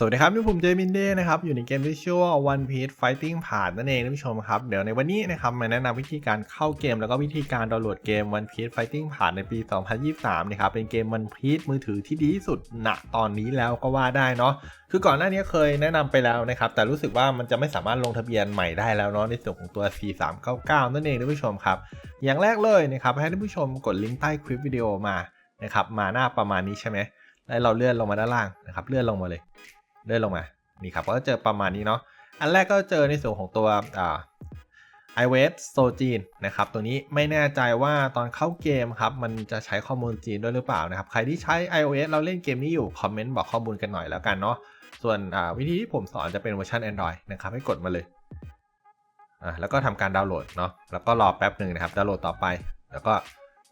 สวัสดีครับนี่ผมเจมินเด้นะครับอยู่ในเกมที่ชื่อว่า One Piece Fighting ผ่านนั่นเองท่านผู้ชมครับ เดี๋ยวในวันนี้นะครับมาแนะนำวิธีการเข้าเกมแล้วก็วิธีการดาวน์โหลดเกม One Piece Fighting ผ่านในปี 2023 นะครับเป็นเกม One Piece มือถือที่ดีที่สุดณตอนนี้แล้วก็ว่าได้เนาะคือก่อนหน้านี้เคยแนะนำไปแล้วนะครับแต่รู้สึกว่ามันจะไม่สามารถลงทะเบียนใหม่ได้แล้วเนาะในส่วนของตัว C399 นั่นเองท่านผู้ชมครับ อย่างแรกเลยนะครับให้ท่านผู้ชมกดลิงก์ใต้คลิปวิดีโอมานะครับมาหน้าประมาณนี้ใช่ไหมแล้วเราเลื่อนลงมาด้านล่างนะครับเลื่อนลงมาเลย เลื่อนลงมา นี่ครับ ก็เจอประมาณนี้เนาะ อันแรกก็เจอในส่วนของตัวอ่า i w e s โซจีนนะครับ ตัวนี้ไม่แน่ใจว่าตอนเข้าเกมครับ มันจะใช้ข้อมูลจีนด้วยหรือเปล่านะครับ ใครที่ใช้ iOS เราเล่นเกมนี้อยู่ คอมเมนต์บอกข้อมูลกันหน่อยแล้วกันเนาะ ส่วนวิธีที่ผมสอนจะเป็นเวอร์ชัน Android นะครับ ให้กดมาเลยอ่าแล้วก็ทำการดาวน์โหลดเนาะ แล้วก็รอแป๊บหนึ่งนะครับ ดาวน์โหลดต่อไป แล้วก็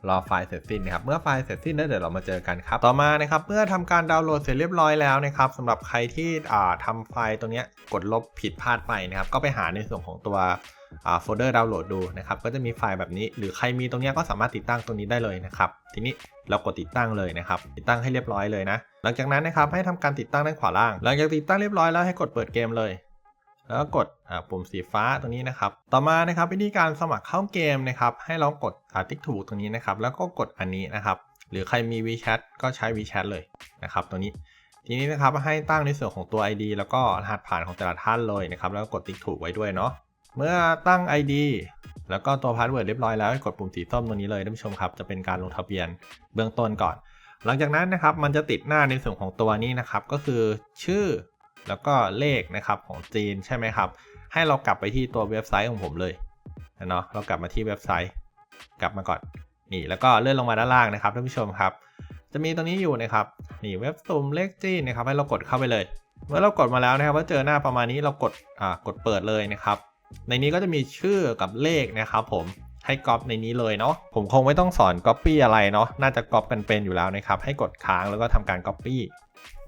รอไฟล์เสร็จสิ้นนะครับ เมื่อไฟล์เสร็จสิ้นแล้วเดี๋ยวเรามาเจอกันครับ ต่อมานะครับ เมื่อทำการดาวน์โหลดเสร็จเรียบร้อยแล้วนะครับสำหรับใครที่อ่าทำไฟล์ตรงนี้กดลบผิดพลาดไปนะครับ ก็ไปหาในส่วนของตัวโฟลเดอร์ดาวน์โหลดดูนะครับ ก็จะมีไฟล์แบบนี้ หรือใครมีตรงนี้ก็สามารถติดตั้งตรงนี้ได้เลยนะครับ ทีนี้เรากดติดตั้งเลยนะครับ ติดตั้งให้เรียบร้อยเลยนะ หลังจากนั้นนะครับให้ทำการติดตั้งด้านขวาล่าง หลังจากติดตั้งเรียบร้อยแล้วให้กดเปิดเกมเลย แล้วก็กดปุ่มสีฟ้าตรงนี้นะครับ ต่อมานะครับวิธีการสมัครเข้าเกมนะครับ ให้เรากดติ๊กถูกตรงนี้นะครับ แล้วก็กดอันนี้นะครับ หรือใครมี WeChat ก็ใช้ WeChat เลยนะครับตัวนี้ ทีนี้นะครับให้ตั้งในส่วนของตัว ID แล้วก็รหัสผ่านของแต่ละท่านเลยนะครับ แล้วก็กดติ๊กถูกไว้ด้วยเนาะ เมื่อตั้ง ID แล้วก็ตัวพาสเวิร์ดเรียบร้อยแล้วให้กดปุ่มสีส้มตรงนี้เลยท่านผู้ชมครับ จะเป็นการลงทะเบียนเบื้องต้นก่อน หลังจากนั้นนะครับมันจะติดหน้าในส่วนของตัวนี้นะครับ ก็คือชื่อ แล้วก็เลขนะครับของจีนใช่ไหมครับ ให้เรากลับไปที่ตัวเว็บไซต์ของผมเลยเนาะเรากลับมาที่เว็บไซต์ กลับมาก่อนนี่แล้วก็เลื่อนลงมาด้านล่างนะครับท่านผู้ชมครับ จะมีตรงนี้อยู่นะครับนี่เว็บสุ่มเลขจีนนะครับให้เรากดเข้าไปเลย เมื่อเรากดมาแล้วนะครับว่าเจอหน้าประมาณนี้เรากดอ่ากดเปิดเลยนะครับในนี้ก็จะมีชื่อกับเลขนะครับผมให้ก๊อปในนี้เลยเนาะผมคงไม่ต้องสอนก๊อปปี้อะไรเนาะน่าจะก๊อปกันเป็นอยู่แล้วนะครับให้กดค้างแล้วก็ทำการก๊อปปี้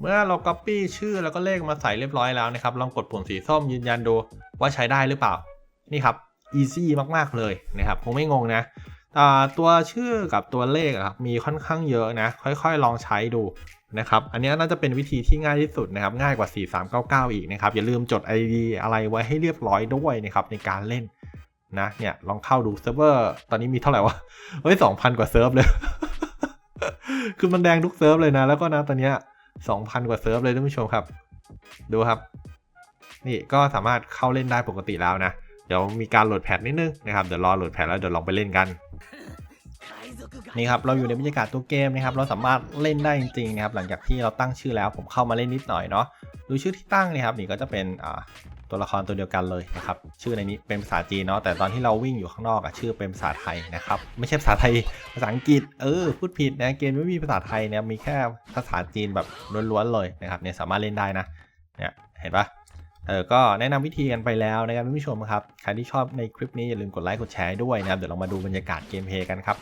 เมื่อเรา Copy ชื่อแล้วก็เลขมาใส่เรียบร้อยแล้วนะครับ ลองกดปุ่มสีส้มยืนยันดูว่าใช้ได้หรือเปล่า นี่ครับ easy มากๆเลยนะครับคงไม่งงนะตัวชื่อกับตัวเลขครับมีค่อนข้างเยอะนะ ค่อยๆ ลองใช้ดูนะครับ อันนี้น่าจะเป็นวิธีที่ง่ายที่สุดนะครับ ง่ายกว่า 4399 อีกนะครับ อย่าลืมจด ID อะไรไว้ให้เรียบร้อยด้วยนะครับในการเล่นนะเนี่ยลองเข้าดูเซิร์ฟเวอร์ตอนนี้มีเท่าไหร่วะเฮ้ย2,000 กว่าเซิร์ฟเลย คือมันแดงทุกเซิร์ฟเลยนะ แล้วก็นะตอนเนี้ย 2,000 กว่าเซิร์ฟเลยท่านผู้ชมครับ ดูครับ นี่ก็สามารถเข้าเล่นได้ปกติแล้วนะ เดี๋ยวมีการโหลดแพทนิดนึงนะครับ เดี๋ยวรอโหลดแพทแล้วเดี๋ยวลองไปเล่นกันนี่ครับเราอยู่ในบรรยากาศตัวเกมนะครับ เราสามารถเล่นได้จริงๆนะครับหลังจากที่เราตั้งชื่อแล้วผมเข้ามาเล่นนิดหน่อยเนาะดูชื่อที่ตั้งนี่ครับนี่ก็จะเป็น ตัวละครตัวเดียวกันเลยนะครับ ชื่อในนี้เป็นภาษาจีนเนาะแต่ตอนที่เราวิ่งอยู่ข้างนอกอะชื่อเป็นภาษาไทยนะครับ ไม่ใช่ภาษาไทยภาษาอังกฤษเออพูดผิดนะเกมไม่มีภาษาไทยเนี่ยมีแค่ภาษาจีนแบบล้วนๆเลยนะครับเนี่ยสามารถเล่นได้นะเนี่ยเห็นปะเออก็แนะนำวิธีกันไปแล้วนะครับท่านผู้ชมครับใครที่ชอบในคลิปนี้อย่าลืมกดไลค์กดแชร์ด้วยนะครับเดี๋ยวเรามาดูบรรยากาศเกมเพลย์กันครับ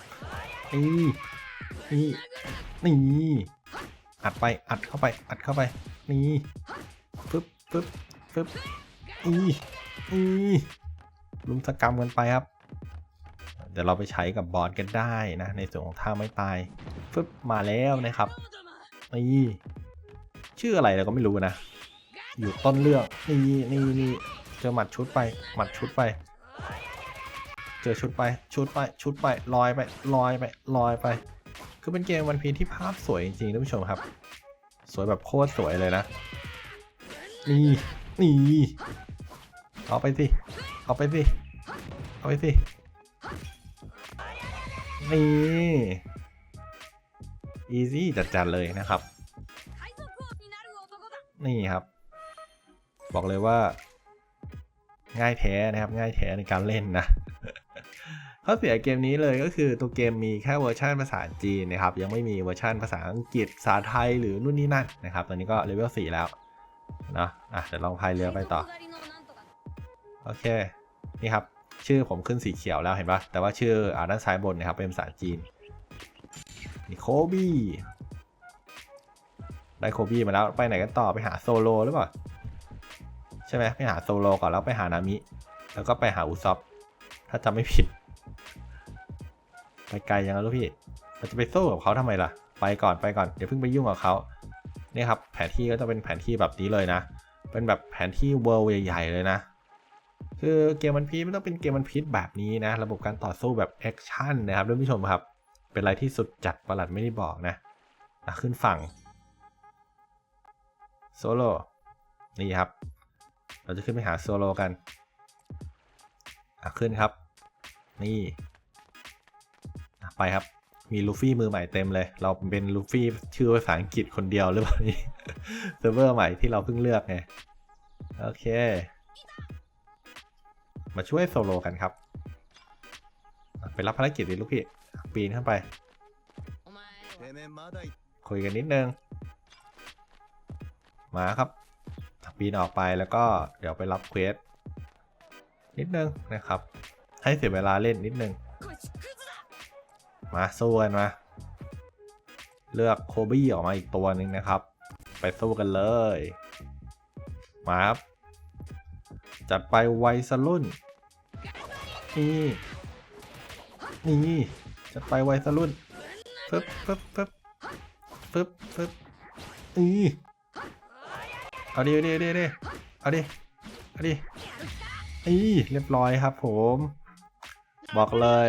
นี่นี่นี่อัดไปอัดเข้าไปอัดเข้าไปนี่ฟึบฟึบฟึบ อีอีลุมสกรรมกันไปครับ เดี๋ยวเราไปใช้กับบอสกันได้นะ ในส่วนของท่าไม่ตายฟึบมาแล้วนะครับนี่ชื่ออะไรเราก็ไม่รู้นะ อยู่ต้นเรื่องนี่นี่นี่เจอหมัดชุดไป หมัดชุดไป เจอชุดไป ชุดไป ชุดไป ลอยไป ลอยไป ลอยไป คือเป็นเกมวันพีที่ภาพสวยจริงๆท่านผู้ชมครับ สวยแบบโคตรสวยเลยนะ นี่ นี่ เอาไปสิ เอาไปสิ เอาไปสิ นี่ easy จัดๆเลยนะครับ นี่ครับ บอกเลยว่า ง่ายแท้นะครับ ง่ายแท้ในการเล่นนะข้อเสียเกมนี้เลยก็คือตัวเกมมีแค่เวอร์ชันภาษาจีนนะครับ ยังไม่มีเวอร์ชันภาษาอังกฤษภาษาไทยหรือนู่นนี่นั่นนะครับ ตอนนี้ก็เลเวล4แล้วนะอะเดี๋ยวลองพายเรือไปต่อ โอเค นี่ครับ ชื่อผมขึ้นสีเขียวแล้วเห็นปะแต่ว่าชื่ออ่าด้านซ้ายบนนะครับ เป็นภาษาจีนนี่โคบี้ได้โคบี้มาแล้วไปไหนกันต่อไปหาโซโลหรือเปล่าใช่ไหมไปหาโซโลก่อนแล้วไปหานามิ แล้วก็ไปหาอุซอฟถ้าจำไม่ผิด ไปไกลยังแล้วพี่เราจะไปสู้กับเขาทำไมล่ะ ไปก่อนไปก่อนเดี๋ยวเพิ่งไปยุ่งกับเขาเนี่ยครับ แผนที่ก็จะเป็นแผนที่แบบนี้เลยนะ เป็นแบบแผนที่เวิลด์ใหญ่ๆเลยนะ คือเกมวันพีไมันต้องเป็นเกมวันพีแบบนี้นะ ระบบการต่อสู้แบบแอคชั่นนะครับท่านผู้ชมครับ เป็นอะไรที่สุดจัดประหลัดไม่ได้บอกนะอะขึ้นฝั่งโซโลนี่ครับ เราจะขึ้นไปหาโซโลกันขึ้นครับ นี่ไปครับ มีลูฟี่มือใหม่เต็มเลย เราเป็นลูฟี่ชื่อภาษาอังกฤษคนเดียวหรือเปล่านี่เซิร์ฟเวอร์ใหม่ที่เราเพิ่งเลือกไง โอเค มาช่วยโซโลกันครับ ไปรับภารกิจดิลูกพี่ ปีนขึ้นไป คุยกันนิดนึง มาครับ ปีนออกไปแล้วก็เดี๋ยวไปรับเควสนิดนึงนะครับ ให้เสียเวลาเล่นนิดนึง มาสู้กันมา เลือกโคบี้ออกมาอีกตัวนึงนะครับ ไปสู้กันเลย มาครับ จัดไปไวซ์รุ่น นี่นี่จัดไปไวสรุ่นปึ๊บปึ๊บปึ๊บปึ๊บปึ๊บนี่เอาดิเอาดิเอาดิเอาดิเอาดินี่เรียบร้อยครับผม บอกเลย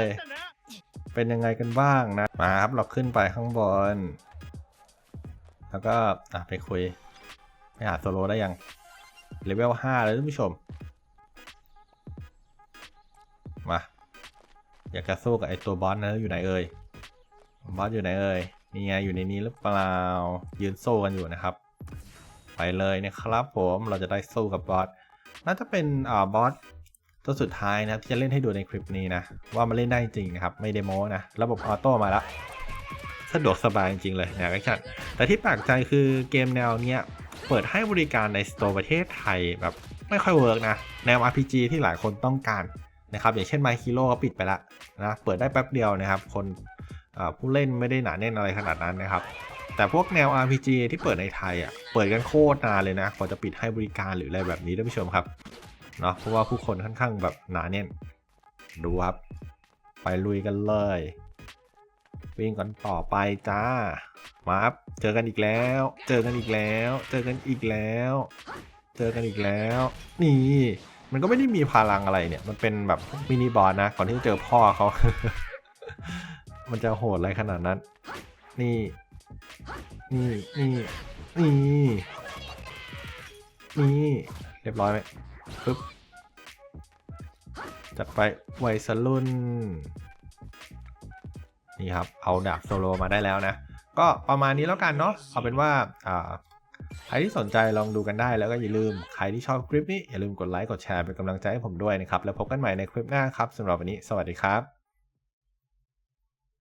เป็นยังไงกันบ้างนะ มาครับเราขึ้นไปข้างบน แล้วก็ไปคุย ไปหาโซโลได้ยังเลเวล5เลยท่านผู้ชม อยากจะสู้กับไอตัวบอสนะอยู่ไหนเอ่ยบอสอยู่ไหนเอ่ยนี่ไงอยู่ในนี้หรือเปล่ายืนโซ่กันอยู่นะครับ ไปเลยนะครับผมเราจะได้สู้กับบอสน่าจะเป็นอ่าบอสตัวสุดท้ายนะครับที่จะเล่นให้ดูในคลิปนี้นะ ว่ามันเล่นได้จริงนะครับ ไม่เดโมนะ ระบบออโต้มาแล้วสะดวกสบายจริงเลยนะก็ชัดแต่ที่แปลกใจคือเกมแนวเนี้ยเปิดให้บริการในสโตร์ประเทศไทยแบบไม่ค่อยเวิร์กนะ แนว RPG ที่หลายคนต้องการ นะครับอย่างเช่น My Hero ก็ปิดไปละนะเปิดได้แป๊บเดียวนะครับ คนผู้เล่นไม่ได้หนาแน่นอะไรขนาดนั้นนะครับ แต่พวกแนว RPG ที่เปิดในไทยอะเปิดกันโคตรนานเลยนะกว่าจะปิดให้บริการหรืออะไรแบบนี้ท่านผู้ชมครับเนาะเพราะว่าผู้คนค่อนข้างแบบหนาแน่นดูครับ ไปลุยกันเลยวิ่งกันต่อไปจ้ามาครับเจอกันอีกแล้ว เจอกันอีกแล้ว เจอกันอีกแล้ว เจอกันอีกแล้ว นี่ มันก็ไม่ได้มีพลังอะไรเนี่ย มันเป็นแบบมินิบอสนะ ก่อนที่จะเจอพ่อเขา มันจะโหดอะไรขนาดนั้น นี่ นี่ นี่ นี่ นี่ เรียบร้อยไหมปึ๊บ จัดไปไวสรุ่นนี่ครับ เอาดาบโซโลมาได้แล้วนะ ก็ประมาณนี้แล้วกันเนาะ เอาเป็นว่า อ่า ใครที่สนใจลองดูกันได้แล้วก็อย่าลืม ใครที่ชอบคลิปนี้อย่าลืมกดไลค์กดแชร์เป็นกำลังใจให้ผมด้วยนะครับ แล้วพบกันใหม่ในคลิปหน้าครับสำหรับวันนี้ สวัสดีครับ